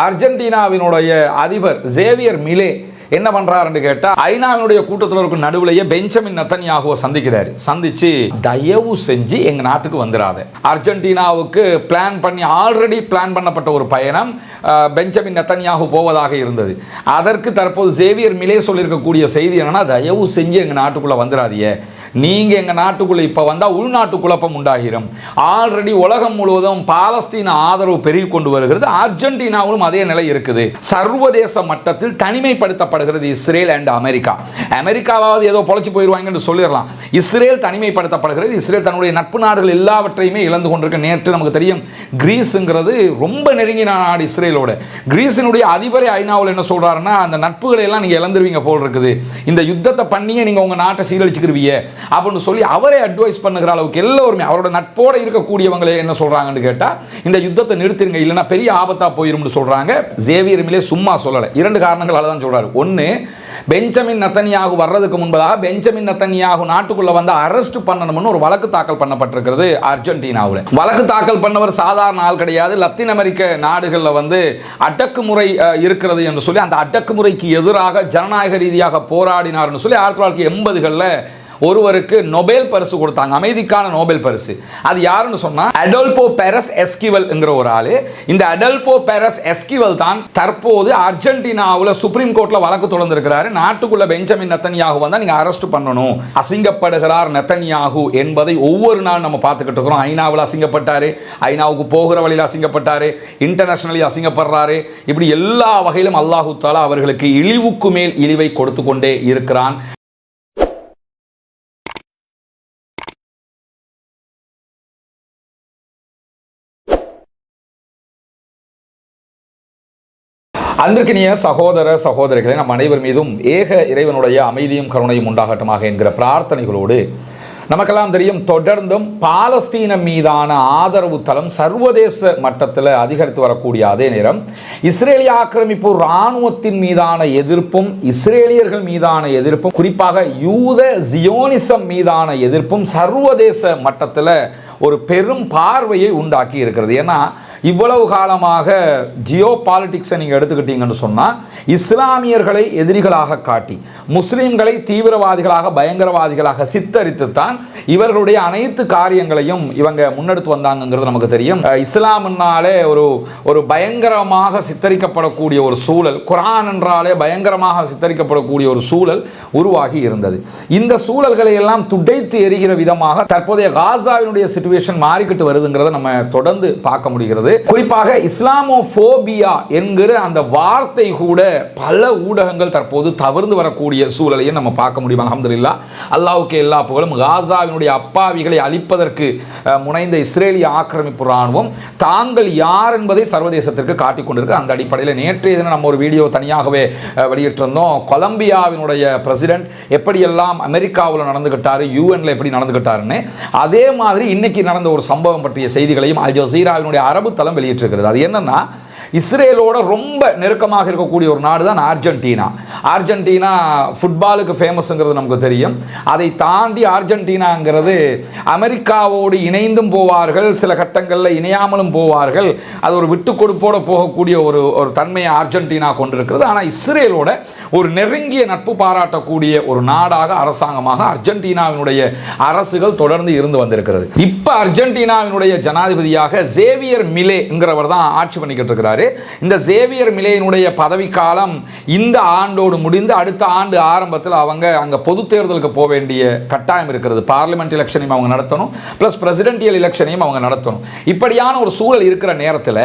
அர்ஜென்டினாவினுடைய அதிபர் ஜேவியர் மிலே என்ன பண்றாருன்னு கேட்டா ஐநாவினுடைய கூட்டத்தில் இருக்கும் நடுவுலயே பெஞ்சமின் நத்தன்யாகுவை சந்திக்கிறாரு. சந்திச்சு தயவு செஞ்சு எங்க நாட்டுக்கு வந்துடாத அர்ஜென்டினாவுக்கு பிளான் பண்ணி ஆல்ரெடி பிளான் பண்ணப்பட்ட ஒரு பயணம் பெஞ்சமின் நத்தன்யாகு போவதாக இருந்தது. அதற்கு தற்போது சேவியர் மிலே சொல்லியிருக்கக்கூடிய செய்தி என்னன்னா தயவு செஞ்சு எங்க நாட்டுக்குள்ள வந்துடாதீங்க நீங்கள் எங்கள் நாட்டுக்குள்ளே இப்போ வந்தால் உள்நாட்டு குழப்பம் உண்டாகிரும். ஆல்ரெடி உலகம் முழுவதும் பாலஸ்தீன ஆதரவு பெருகி கொண்டு வருகிறது. அர்ஜென்டினாவிலும் அதே நிலை இருக்குது. சர்வதேச மட்டத்தில் தனிமைப்படுத்தப்படுகிறது இஸ்ரேல் அண்ட் அமெரிக்கா. அமெரிக்காவாவது ஏதோ பொழைச்சி போயிடுவாங்கன்னு சொல்லிடலாம். இஸ்ரேல் தனிமைப்படுத்தப்படுகிறது. இஸ்ரேல் தன்னுடைய நட்பு நாடுகள் எல்லாவற்றையுமே இழந்து கொண்டிருக்க. நேற்று நமக்கு தெரியும் கிரீஸுங்கிறது ரொம்ப நெருங்கின நாடு இஸ்ரேலோட. கிரீஸினுடைய அதிபரை ஐநாவில் என்ன சொல்கிறாருன்னா அந்த நட்புகளை எல்லாம் நீங்கள் இழந்துருவீங்க போல் இருக்குது. இந்த யுத்தத்தை பண்ணியே நீங்கள் உங்கள் நாட்டை சீரழிச்சுக்கிருவீங்க. அப்படின்னு சொல்லி அவரே அட்வைஸ் பண்ணுகிற அளவுக்கு எல்லோருமே அவரோட நட்போட இருக்கக்கூடியவங்களே என்ன சொல்றாங்கன்னு கேட்டால் இந்த யுத்தத்தை நிறுத்திருங்க இல்லைன்னா பெரிய ஆபத்தாக போயிரும்னு சொல்றாங்க. ஜேவியர்மிலே சும்மா சொல்லலை. இரண்டு காரணங்களால் தான் சொல்கிறார் ஒன்று பெஞ்சமின் நத்தனியாகு வர்றதுக்கு முன்பதாக பெஞ்சமின் நத்தனியாகு நாட்டுக்குள்ள வந்து அரெஸ்ட் பண்ணணும்னு ஒரு வழக்கு தாக்கல் பண்ணப்பட்டிருக்கிறது அர்ஜென்டினாவில். வழக்கு தாக்கல் பண்ணவர் சாதாரண ஆள் கிடையாது. லத்தீன் அமெரிக்க நாடுகளில் வந்து அடக்குமுறை இருக்கிறது என்று சொல்லி அந்த அடக்குமுறைக்கு எதிராக ஜனநாயக ரீதியாக போராடினார்னு சொல்லி ஆயிரத்தி தொள்ளாயிரத்தி எண்பதுகளில் ஒருவருக்கு நொபேல் பரிசு கொடுத்தாங்க அமைதிக்கான நோபல் பரிசு. அது யாருன்னு சொன்னா அடல்போ பெரஸ் எஸ்கிவல்ங்கிற ஒரு ஆளு. இந்த அடல்போ பெரஸ் எஸ்கிவல் தான் தற்போது அர்ஜென்டினாவில் சுப்ரீம் கோர்ட்ல வழக்கு தொடர்ந்திருக்கிறாரு நாட்டுக்குள்ள பெஞ்சமின் நெத்தன்யாகு வந்தா நீங்க அரெஸ்ட் பண்ணணும். அசிங்கப்படுகிறார் நெத்தன்யாகு என்பதை ஒவ்வொரு நாள் நம்ம பார்த்துக்கிட்டு இருக்கிறோம். ஐநாவில் அசிங்கப்பட்டாரு ஐநாவுக்கு போகிற வழியில் அசிங்கப்பட்டாரு இன்டர்நேஷனலி அசிங்கப்படுறாரு. இப்படி எல்லா வகையிலும் அல்லாஹு தாலா அவர்களுக்கு இழிவுக்கு மேல் இழிவை கொடுத்து கொண்டே இருக்கிறான். அன்பிற்கினிய சகோதர சகோதரிகளை நம் அனைவர் மீதும் ஏக இறைவனுடைய அமைதியும் கருணையும் உண்டாகட்டுமாக என்கிற பிரார்த்தனைகளோடு நமக்கெல்லாம் தெரியும் தொடர்ந்தும் பாலஸ்தீனம் மீதான ஆதரவு தளம் சர்வதேச மட்டத்தில் அதிகரித்து வரக்கூடிய அதே நேரம் இஸ்ரேலிய ஆக்கிரமிப்பு இராணுவத்தின் மீதான எதிர்ப்பும் இஸ்ரேலியர்கள் மீதான எதிர்ப்பும் குறிப்பாக யூத ஜியோனிசம் மீதான எதிர்ப்பும் சர்வதேச மட்டத்தில் ஒரு பெரும் பார்வையை உண்டாக்கி இருக்கிறது. ஏன்னா இவ்வளவு காலமாக ஜியோ பாலிட்டிக்ஸை நீங்கள் எடுத்துக்கிட்டீங்கன்னு சொன்னால் இஸ்லாமியர்களை எதிரிகளாக காட்டி முஸ்லீம்களை தீவிரவாதிகளாக பயங்கரவாதிகளாக சித்தரித்து தான் இவர்களுடைய அனைத்து காரியங்களையும் இவங்க முன்னெடுத்து வந்தாங்கங்கிறது நமக்கு தெரியும். இஸ்லாம்னாலே ஒரு ஒரு பயங்கரமாக சித்தரிக்கப்படக்கூடிய ஒரு சூழல் குரான் என்றாலே பயங்கரமாக சித்தரிக்கப்படக்கூடிய ஒரு சூழல் உருவாகி இருந்தது. இந்த சூழல்களை எல்லாம் துடைத்து எரிகிற விதமாக தற்போதைய காசாவினுடைய சுச்சுவேஷன் மாறிக்கிட்டு வருதுங்கிறத நம்ம தொடர்ந்து பார்க்க முடிகிறது. குறிப்பாக இஸ்லாமோபோபியா என்கிற அந்த வார்த்தை கூட பல ஊடகங்கள் தற்போது தவிர்ந்து வரக்கூடிய சூழலையும் நம்ம பார்க்க முடியும். அல்ஹம்துலில்லாஹ் அல்லாவுக்கு எல்லா புகழும். காசாவினுடைய அப்பாவிகளை அழிப்பதற்கு முனைந்த இஸ்ரேலிய ஆக்கிரமிப்பு ராணுவம் தாங்கள் யார் என்பதை சர்வதேசத்திற்கு காட்டிக்கொண்டிருக்கு அந்த அடிப்படையில் நேற்றைய தினம் நம்ம ஒரு வீடியோ தனியாகவே வெளியிட்டிருந்தோம். கொலம்பியாவினுடைய பிரசிடென்ட் எப்படியெல்லாம் அமெரிக்காவில் நடந்துகிட்டாரு யூஎன்ல எப்படி நடந்துகிட்டாருன்னு அதே மாதிரி இன்னைக்கு நடந்த ஒரு சம்பவம் பற்றிய செய்திகளையும் அல் ஜசீராவினுடைய அரபு தளம் வெளியிட்டிருக்கிறது. அது என்னன்னா இஸ்ரேலோட ரொம்ப நெருக்கமாக இருக்கக்கூடிய ஒரு நாடு தான் அர்ஜென்டினா. அர்ஜென்டினா ஃபுட்பாலுக்கு ஃபேமஸ்ங்கிறது நமக்கு தெரியும். அதை தாண்டி அர்ஜென்டினாங்கிறது அமெரிக்காவோடு இணைந்தும் போவார்கள் சில கட்டங்களில் இணையாமலும் போவார்கள். அது ஒரு விட்டு கொடுப்போடு போகக்கூடிய ஒரு ஒரு தன்மையை அர்ஜென்டினா கொண்டிருக்கிறது. ஆனால் இஸ்ரேலோட ஒரு நெருங்கிய நட்பு பாராட்டக்கூடிய ஒரு நாடாக அரசாங்கமாக அர்ஜென்டினாவினுடைய அரசுகள் தொடர்ந்து இருந்து வந்திருக்கிறது. இப்போ அர்ஜென்டினாவினுடைய ஜனாதிபதியாக சேவியர் மிலேங்கிறவர் தான் ஆட்சி பண்ணிக்கிட்டு இருக்கிறாரு. இந்த சேவியர் மிலையினுடைய பதவிக்காலம் இந்த ஆண்டோடு முடிந்து அடுத்த ஆண்டு ஆரம்பத்தில் அவங்க அங்கே பொது தேர்தலுக்கு போக வேண்டிய கட்டாயம் இருக்கிறது. பார்லிமெண்ட் எலெக்ஷனையும் அவங்க நடத்தணும். ப்ளஸ் பிரசிடென்டியல் எலெக்ஷனையும் அவங்க நடத்தணும். இப்படியான ஒரு சூழல் இருக்கிற நேரத்தில்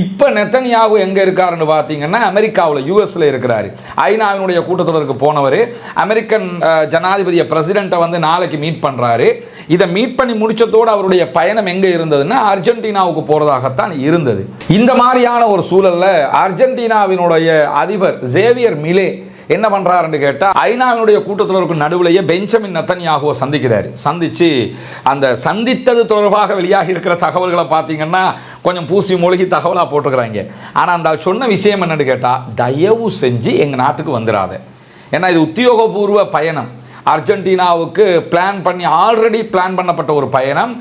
இப்போ நெத்தனியாகு எங்கே இருக்காருன்னு பார்த்தீங்கன்னா அமெரிக்காவில் யூஎஸில் இருக்கிறார். ஐநாவினுடைய கூட்டத்தொடருக்கு போனவர் அமெரிக்கன் ஜனாதிபதியை பிரசிடெண்ட்டை வந்து நாளைக்கு மீட் பண்ணுறாரு இதை மீட் பண்ணி முடிச்சதோடு அவருடைய பயணம் எங்கே இருந்ததுன்னா அர்ஜென்டினாவுக்கு போகிறதாகத்தான் இருந்தது. இந்த மாதிரியான ஒரு சூழலில் அர்ஜென்டினாவினுடைய அதிபர் ஜேவியர் மிலே என்ன பண்ணுறாருன்னு கேட்டால் ஐநாவினுடைய கூட்டத்திற்கு நடுவிலேயே பெஞ்சமின் நத்தன்யாகுவை சந்திக்கிறார். சந்தித்து அந்த சந்தித்தது தொடர்பாக வெளியாகி இருக்கிற தகவல்களை பார்த்தீங்கன்னா கொஞ்சம் பூசி மூழ்கி தகவலாக போட்டுக்கிறாங்க. ஆனால் அந்த சொன்ன விஷயம் என்னென்னு கேட்டால் தயவு செஞ்சு எங்கள் நாட்டுக்கு வந்துடாத. ஏன்னா இது உத்தியோகபூர்வ பயணம். அர்ஜென்டினாவுக்கு பிளான் பண்ணி ஆல்ரெடி பிளான் பண்ணப்பட்ட ஒரு பயணம்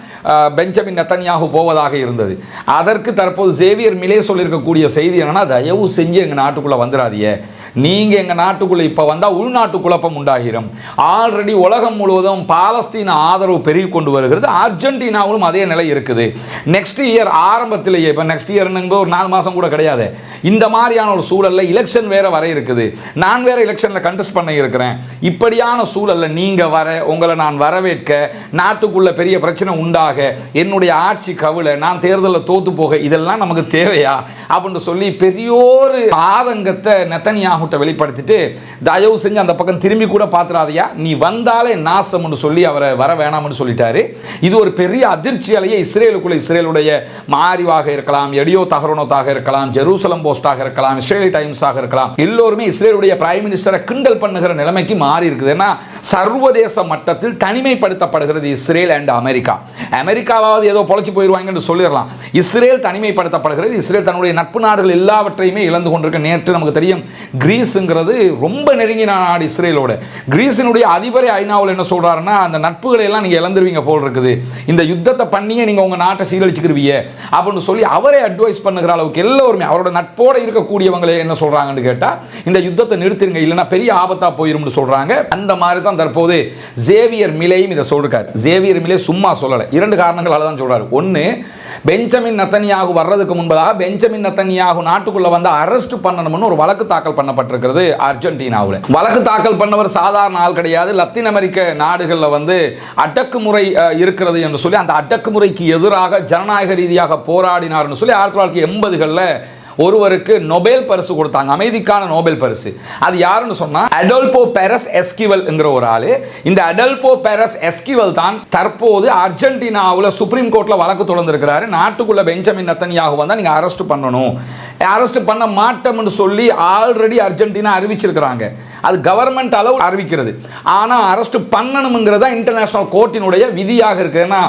பெஞ்சமின் நெத்தன்யாகு போவதாக இருந்தது. அதற்கு தற்போது சேவியர் மிலே சொல்லியிருக்கக்கூடிய செய்தி என்னன்னா தயவு செஞ்சு எங்கள் நாட்டுக்குள்ளே வந்துடாதீங்க நீங்கள் எங்கள் நாட்டுக்குள்ளே இப்போ வந்தால் உள்நாட்டு குழப்பம் உண்டாகிரும். ஆல்ரெடி உலகம் முழுவதும் பாலஸ்தீன ஆதரவு பெருகி கொண்டு வருகிறது. அர்ஜென்டினாவிலும் அதே நிலை இருக்குது. நெக்ஸ்ட் இயர் ஆரம்பத்திலேயே இப்போ நெக்ஸ்ட் இயர்னுங்க ஒரு நாலு மாதம் கூட கிடையாது. இந்த மாதிரியான ஒரு சூழலில் எலெக்ஷன் வேற வர இருக்குது. நான் வேற எலெக்ஷனில் கண்டெஸ்ட் பண்ண இருக்கிறேன். இப்படியான சூழலில் நீங்கள் வர உங்களை நான் வரவேற்க நாட்டுக்குள்ளே பெரிய பிரச்சனை உண்டாக என்னுடைய ஆட்சி கவிழ நான் தேர்தலில் தோத்து போக இதெல்லாம் நமக்கு தேவையா? அப்படின்னு சொல்லி பெரியோரு ஆதங்கத்தை நெத்தனியாகிட்ட வெளிப்படுத்திட்டு தயவு செஞ்சு அந்த பக்கம் திரும்பி கூட பார்த்துறாதையா நீ வந்தாலே நாசம்னு சொல்லி அவரை வர வேணாம்னு சொல்லிட்டாரு. இது ஒரு பெரிய அதிர்ச்சியாலேயே இஸ்ரேலுக்குள்ள இஸ்ரேலுடைய மாரிவாக இருக்கலாம் எடியோ தகரோனோத்தாக இருக்கலாம் ஜெருசலம் போஸ்டாக இருக்கலாம் இஸ்ரேலி டைம்ஸாக இருக்கலாம். எல்லோருமே இஸ்ரேலுடைய பிரைம் மினிஸ்டரை கிண்டல் பண்ணுகிற நிலைமைக்கு மாறி இருக்குது. ஏன்னா சர்வதேச மட்டத்தில் தனிமைப்படுத்தப்படுகிறது இஸ்ரேல் அண்ட் அமெரிக்கா. அமெரிக்காவது ஏதோ பொழைச்சு போயிடுவாங்கன்னு சொல்லிடலாம். இஸ்ரேல் தனிமைப்படுத்தப்படுகிறது. இஸ்ரேல் தன்னுடைய நட்பு நாடுகள் எல்லாவற்றையுமே இழந்து கொண்டிருக்க. நேற்று நமக்கு தெரியும் கிரீஸுங்கிறது ரொம்ப நெருங்கின நாடு இஸ்ரேலோட. கிரீஸினுடைய அதிபரே ஐநாவில் என்ன சொல்கிறாருன்னா அந்த நட்புகளை எல்லாம் நீங்கள் இழந்துருவீங்க போல் இருக்குது. இந்த யுத்தத்தை பண்ணியே நீங்கள் உங்கள் நாட்டை சீரழிச்சுக்கிருவீங்க அப்படின்னு சொல்லி அவரே அட்வைஸ் பண்ணுகிற அளவுக்கு எல்லோருமே அவரோட நட்போட இருக்கக்கூடியவங்களே என்ன சொல்கிறாங்கன்னு கேட்டால் இந்த யுத்தத்தை நிறுத்திருங்க இல்லைன்னா பெரிய ஆபத்தாக போயிரும்னு சொல்கிறாங்க அந்த மாதிரி தான் தற்போது ஜேவியர் மிலையும் இதை சொல்கிறார் ஜேவியர் மிலே சும்மா சொல்லலை. இரண்டு காரணங்களால் தான் சொல்கிறார் ஒன்று பெஞ்சமின் நத்தனியாகு வர்றதுக்கு முன்பதாக பெஞ்சமின் நத்தனியாகு நாட்டுக்குள்ளே வந்து அரெஸ்ட் பண்ணணும்னு ஒரு வழக்கு தாக்கல் சொல்லப்பட்டிருக்கிறது அர்ஜென்டினாவில். வழக்கு தாக்கல் பண்ணவர் சாதாரண ஆள் கிடையாது. லத்தீன் அமெரிக்க நாடுகளில் வந்து அடக்குமுறை இருக்கிறது என்று சொல்லி அந்த அடக்குமுறைக்கு எதிராக ஜனநாயக ரீதியாக போராடினார்னு சொல்லி ஆயிரத்தி தொள்ளாயிரத்தி எண்பதுகளில் ஒருவருக்கு நொபேல் பரிசு கொடுத்தாங்க. அமைதிக்கான நோபல் பரிசு. அது யாருன்னு சொன்னா அடல்போ பெரஸ் எஸ்கிவல்ங்கிற ஒரு ஆளு. இந்த அடல்போ பெரஸ் எஸ்கிவல் தான் தற்போது அர்ஜென்டினாவில் சுப்ரீம் கோர்ட்ல வழக்கு தொடர்ந்திருக்கிறாரு. நாட்டுக்குள்ள பெஞ்சமின் நத்தனியாக வந்தா நீங்க அரெஸ்ட் பண்ணணும். அரெஸ்ட் பண்ண மாட்டோம்னு சொல்லி ஆல்ரெடி அர்ஜென்டினா அறிவிச்சிருக்கிறாங்க. அது கவர்மெண்ட் அளவு அறிவிக்கிறது. ஆனால் அரெஸ்ட் பண்ணணுங்கிறதா இன்டர்நேஷனல் கோர்ட்டினுடைய விதியாக இருக்குதுன்னா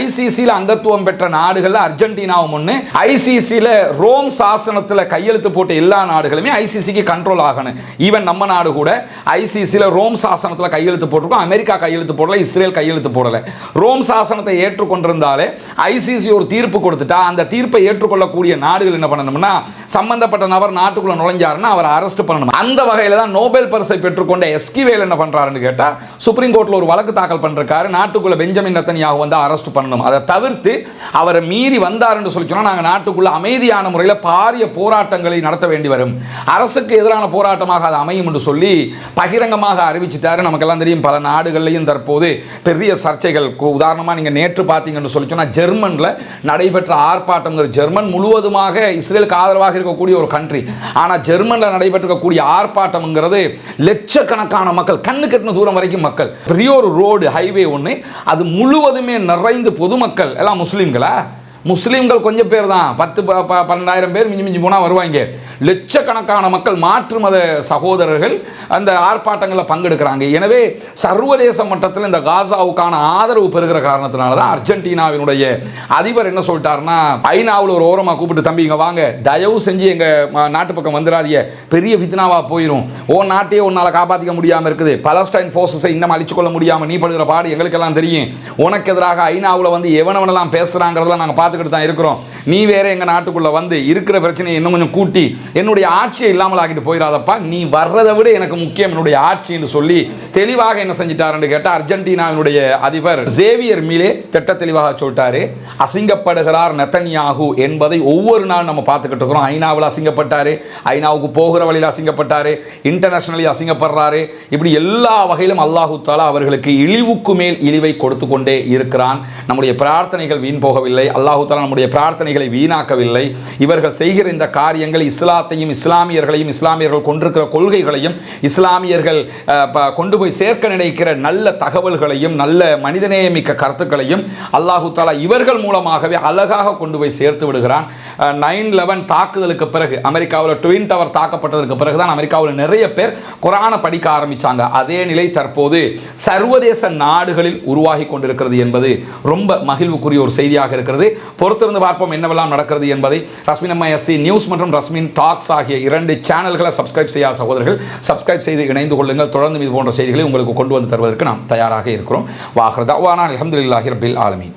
ஐசிசியில் அங்கத்துவம் பெற்ற நாடுகளில் அர்ஜென்டினாவும் ஒன்று ஐசிசியில் ரோம் சாசனத்தில் கையெழுத்து போட்ட எல்லா நாடுகளுமே ஐசிசிக்கு கண்ட்ரோல் ஆகணும். ஈவன் நம்ம நாடு கூட ஐசிசியில் ரோம் சாசனத்தில் கையெழுத்து போட்டிருக்கோம். அமெரிக்கா கையெழுத்து போடல இஸ்ரேல் கையெழுத்து போடலை. ரோம் சாசனத்தை ஏற்றுக்கொண்டிருந்தாலே ஐசிசி ஒரு தீர்ப்பு கொடுத்துட்டா அந்த தீர்ப்பை ஏற்றுக்கொள்ளக்கூடிய நாடுகள் என்ன பண்ணணும்னா சம்பந்தப்பட்ட நபர் நாட்டுக்குள்ள நுழைஞ்சாருன்னா அவரை அரெஸ்ட் பண்ணணும். அந்த வகையில் தான் நோபல் பரிசை பெற்றுக்கொண்ட எஸ்கிவேல் என்ன பண்ணுறாருன்னு கேட்டால் சுப்ரீம் கோர்ட்டில் ஒரு வழக்கு தாக்கல் பண்ணிருக்காரு நாட்டுக்குள்ள பெஞ்சமின் நத்தனியாக வந்து அரெஸ்ட் பண்ணணும். அதை தவிர்த்து அவரை மீறி வந்தாருன்னு சொல்லி சொன்னால் நாங்க நாட்டுக்குள்ள அமைதியான முறையில் பாரிய போராட்டங்களை நடத்த வேண்டி வரும். அரசுக்கு எதிரான போராட்டமாக அது அமையும் என்று சொல்லி பகிரங்கமாக அறிவிச்சிட்டாரு. நமக்கெல்லாம் தெரியும் பல நாடுகள்லையும் தற்போது பெரிய சர்ச்சைகள். உதாரணமாக நீங்கள் நேற்று பார்த்தீங்கன்னு சொல்லி சொன்னால் ஜெர்மனில் நடைபெற்ற ஆர்ப்பாட்டம்ங்கிற ஜெர்மன் முழுவதுமாக இஸ்ரேலுக்கு ஆதரவாக இருக்கக்கூடிய ஒரு கண்ட்ரி ஆனா ஜெர்மனில் நடைபெற்றிருக்கக்கூடிய ஆர்ப்பாட்டம்ங்கிறது லட்சக்கணக்கான மக்கள் கண்ணு கட்டின தூரம் வரைக்கும் மக்கள். பெரிய ஒரு ரோடு ஹைவே ஒன்று அது முழுவதுமே நிறைந்து பொதுமக்கள் எல்லாம் முஸ்லீம்களா? முஸ்லீம்கள் கொஞ்சம் பேர் தான் பத்து ப- ப- பன்னெண்டாயிரம் பேர் மிஞ்சி மிஞ்சி போனால் வருவாங்க. லட்சக்கணக்கான மக்கள் மாற்று மத சகோதரர்கள் அந்த ஆர்ப்பாட்டங்களில் பங்கெடுக்கிறாங்க. எனவே சர்வதேச மட்டத்தில் இந்த காசாவுக்கான ஆதரவு பெறுகிற காரணத்தினால தான் அர்ஜென்டினாவினுடைய அதிபர் என்ன சொல்லிட்டாருன்னா ஐநாவில் ஒரு ஓரமாக கூப்பிட்டு தம்பி இங்கே வாங்க. தயவு செஞ்சு எங்கள் நாட்டு பக்கம் வந்துடாதீங்க. பெரிய ஃபித்னாவாக போயிடும் ஓ நாட்டையே உன்னால் காப்பாற்றிக்க முடியாமல் இருக்குது. பலஸ்டைன் ஃபோர்ஸஸை இன்னும் அழிச்சுக்கொள்ள முடியாமல் நீ படுகிற பாடு எங்களுக்கெல்லாம் தெரியும். உனக்கு எதிராக ஐநாவில் வந்து எவனவனெல்லாம் பேசுகிறாங்கிறதெல்லாம் நாங்கள் பார்த்து பார்த்துக்கிட்டு தான் இருக்கிறோம். நீ வேற எங்கள் நாட்டுக்குள்ளே வந்து இருக்கிற பிரச்சனையை இன்னும் கொஞ்சம் கூட்டி என்னுடைய ஆட்சியை இல்லாமல் ஆக்கிட்டு போயிடாதப்பா. நீ வர்றதை விட எனக்கு முக்கியம் என்னுடைய ஆட்சின்னு சொல்லி தெளிவாக என்ன செஞ்சிட்டாருன்னு கேட்டால் அர்ஜென்டினாவினுடைய அதிபர் ஜேவியர் மீலே திட்ட தெளிவாக சொல்லிட்டாரு. அசிங்கப்படுகிறார் நெத்தன்யாகு என்பதை ஒவ்வொரு நாள் நம்ம பார்த்துக்கிட்டு இருக்கிறோம். ஐநாவில் அசிங்கப்பட்டாரு ஐநாவுக்கு போகிற வழியில் அசிங்கப்பட்டாரு இன்டர்நேஷனலி அசிங்கப்படுறாரு. இப்படி எல்லா வகையிலும் அல்லாஹு தாலா அவர்களுக்கு இழிவுக்கு மேல் இழிவை கொடுத்து கொண்டே இருக்கிறான். நம்முடைய பிரார்த்தனைகள் வீண் போகவில்லை. அல்லாஹு தாலா நம்முடைய பிரார்த்தனைகளை வீணாக்கவில்லை. இவர்கள் செய்கிற இந்த காரியங்கள் இஸ்லாத்தையும் இஸ்லாமியர்களையும் இஸ்லாமியர்கள் கொண்டிருக்கிற கொள்கைகளையும் இஸ்லாமியர்கள் கொண்டு போய் சேர்க்க நினைக்கிற நல்ல தகவல்களையும் நல்ல மனிதநேயமிக்க கருத்துக்களையும் அல்லாஹு தாலா இவர்கள் மூலமாகவே அழகாக கொண்டு போய் சேர்த்து விடுகிறான். நைன் லெவன் தாக்குதலுக்கு பிறகு அமெரிக்காவில் ட்வின் டவர் தாக்கப்பட்டதற்கு பிறகு தான் அமெரிக்காவில் நிறைய பேர் குரானை படிக்க ஆரம்பித்தாங்க அதே நிலை தற்போது சர்வதேச நாடுகளில் உருவாகி கொண்டிருக்கிறது என்பது ரொம்ப மகிழ்வுக்குரிய ஒரு செய்தியாக இருக்கிறது. பொறுத்திருந்து பார்ப்போம் என்னவெல்லாம் நடக்கிறது என்பதை. ரஸ்மின் எம்ஐஎஸ்சி நியூஸ் மற்றும் ரஸ்மின் டாக்ஸ் ஆகிய இரண்டு சேனல்களை சப்ஸ்கிரைப் செய்யாத சகோதரர்கள் சப்ஸ்கிரைப் செய்து இணைந்து கொள்ளுங்கள். தொடர்ந்து இது போன்ற செய்திகளை உங்களுக்கு கொண்டு வந்து தருவதற்கு நாம் தயாராக இருக்கிறோம். வாகர் தவானா அலமதுல்லாஹி ரபில் ஆலமீன்.